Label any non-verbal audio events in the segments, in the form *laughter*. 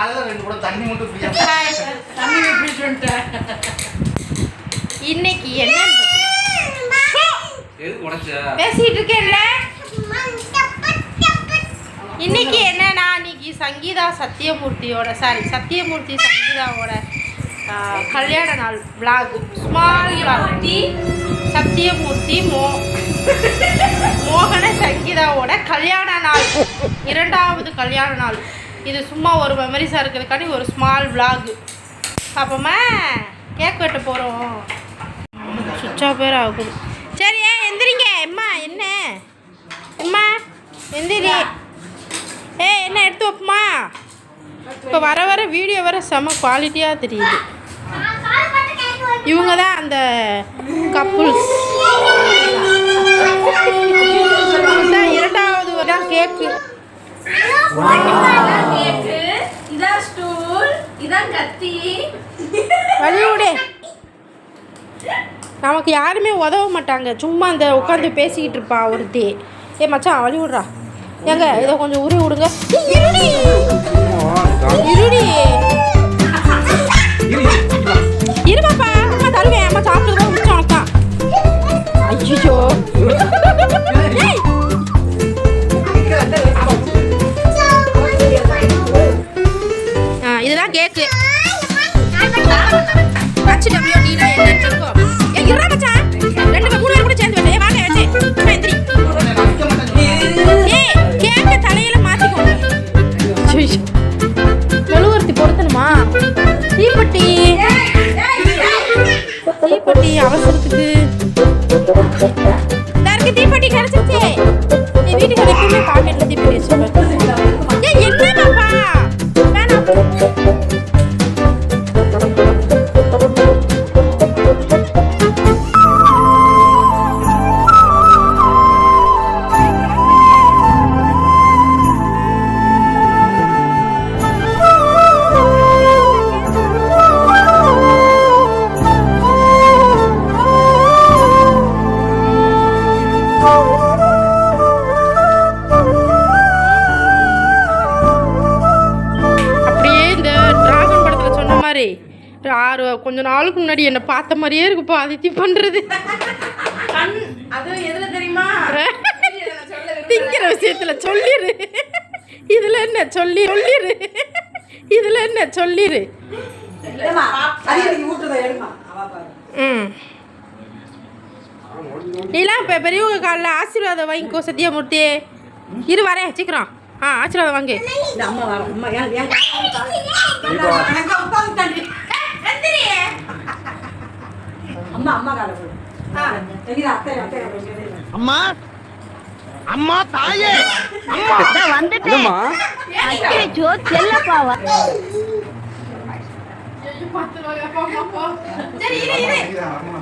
காலையில ரெண்டு கூட தண்ணி மட்டும் ஃப்ரீயா ஹாய். *laughs* தண்ணி வைப்பிட்டு வந்துட்டேன். இன்னைக்கு உடச்ச? பேசிட்டு இருக்கேன்ல. இன்னைக்கு என்னன்னா இன்னைக்கு சங்கீதா சத்யமூர்த்தியோட சாரி சத்யமூர்த்தி சங்கீதாவோட கல்யாண நாள் vlog. Small vlog. சத்யமூர்த்தி மோ மோகன சங்கீதாவோட கல்யாண நாள். இரண்டாவது கல்யாண நாள். இது சும்மா ஒரு மெமரிஸாக இருக்கிறதுக்காண்டி ஒரு ஸ்மால் vlog. அப்போமா கேக் வெட்ட போகிறோம் சுவிட்சாக பேர் ஆகுது. சரி ஏன் எந்திரிங்க? அம்மா என்ன? எம்மா எந்திரி. ஏ என்ன எடுத்து வைப்போமா? இப்போ வர வர வீடியோ வர செம குவாலிட்டியாக தெரியுது. இவங்க தான் அந்த கப்புள்ஸ் இரண்டாவது தான் கேக்கு கத்தி. வழிவிடு நமக்கு யாருமே உதவ மாட்டாங்க. சும்மா அந்த உட்காந்து பேசிக்கிட்டு இருப்பா ஒருத்தி. ஏ மச்சான் வழி விட்றா ஏங்க இதை கொஞ்சம் உருவி விடுங்க. இருடி. இருடி. இரு தீப்பெட்டி தீப்பெட்டி அவசரத்துக்கு தீப்பட்டி இருக்கு கிடைச்சிருச்சு வீட்டுக்கு எப்பவுமே பாக்கெட்ல தீப்பெட்டி வச்சிருப்பேன். மாதிரி ஆறு கொஞ்ச நாளுக்கு முன்னாடி என்னை பார்த்த மாதிரியே இருக்குப்பா அதித்தி பண்ணுறது திங்கிற விஷயத்துல சொல்லிடு இதுல என்ன சொல்லி சொல்லிடு இதுல என்ன சொல்லிடு ம் நீலாம் இப்போ பெரியவங்க காலில் ஆசீர்வாதம் வாங்கிக்கோ சத்யமூர்த்தி இரு வரேன் சீக்கிரம் ஆ ஆசீர்வாதம் வாங்கு இந்த அம்மா அம்மா கால போடு. அம்மா அம்மா தாயே அம்மா. இல்லம்மா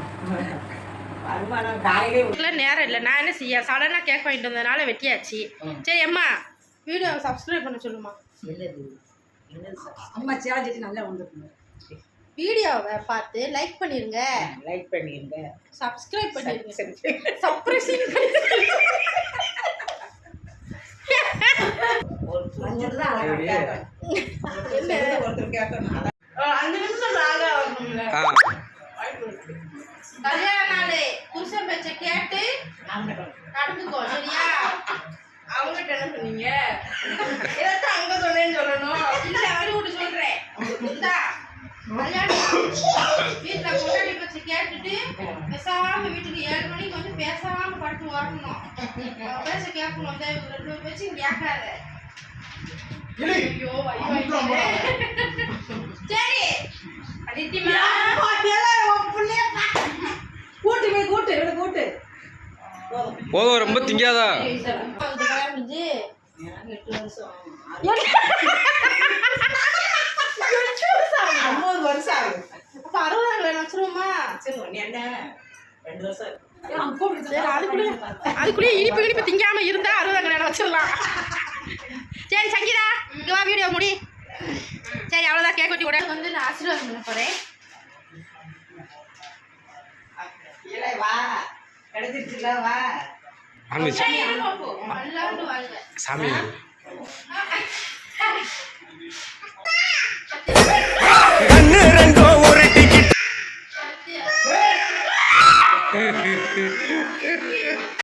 வருமானம் காலையிலே இல்லை நேரம் இல்லை. நான் என்ன செய்ய? சடனாக கேக் வாங்கிட்டு வந்ததுனால வெட்டியாச்சு. சரி அம்மா வீடியோ சப்ஸ்கிரைப் பண்ண சொல்லுமா? அம்மா சேலஞ்சிட்டு நல்லா வந்துருக்குங்க வீடியோவை பார்த்து லைக் பண்ணிருங்க. லைக் பண்ணிருங்க. சப்ஸ்கிரைப் பண்ணிருங்க. ஆ. கல்யாண நாள் புருஷன் பேச்ச கேட்டு. நடந்துக்கோ. சரியா? அவங்ககிட்ட என்ன சொன்னீங்க? பேச்ச கேட்டுட்டு பேசாம வீட்டுக்கு ஏழு மணிக்கு வந்து பேசாம படுத்து வரணும் பேச்ச கேட்கணும். இவங்க ரெண்டு பேர் பேச்சும் கேட்காத. ஐயோ. சரி. கூட்டு கூட்டு கூட்டு. போதும் ரொம்ப திங்காதா? எட்டு வருஷம் ஐம்பது வருஷம் ஆகுது அப்ப அறுபதாங்களே வச்சிருவோமா சரி ஒன்று என்ன ரெண்டு வருஷம் சரி அதுக்குள்ளே அதுக்குள்ளேயே இனிப்பு இனிப்பு திங்காம இருந்தா அறுபதாங்க நேரம் வச்சிடலாம். சரி சங்கீதா இங்க வா வீடியோ முடி. சரி அவ்வளோதான் கேக் வெட்டி கூட வந்து நான் ஆசீர்வாதம் பண்ண போகிறேன் சாமி.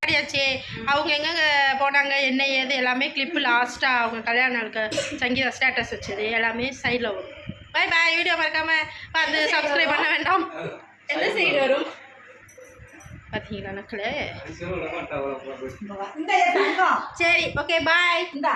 ஆடியாச்சு. அவங்க எங்கெங்க போனாங்க என்ன ஏது எல்லாமே கிளிப்பு லாஸ்ட்டாக அவங்க கல்யாண நாளுக்கு சங்கீதா ஸ்டேட்டஸ் வச்சது. எல்லாமே சைடில் வரும். பை பாய் வீடியோ மறக்காம வந்து சப்ஸ்கிரைப் பண்ண வேண்டாம். என்ன சைடு வரும்? பார்த்தீங்களா நக்கலே? சரி ஓகே பாய் இந்தா.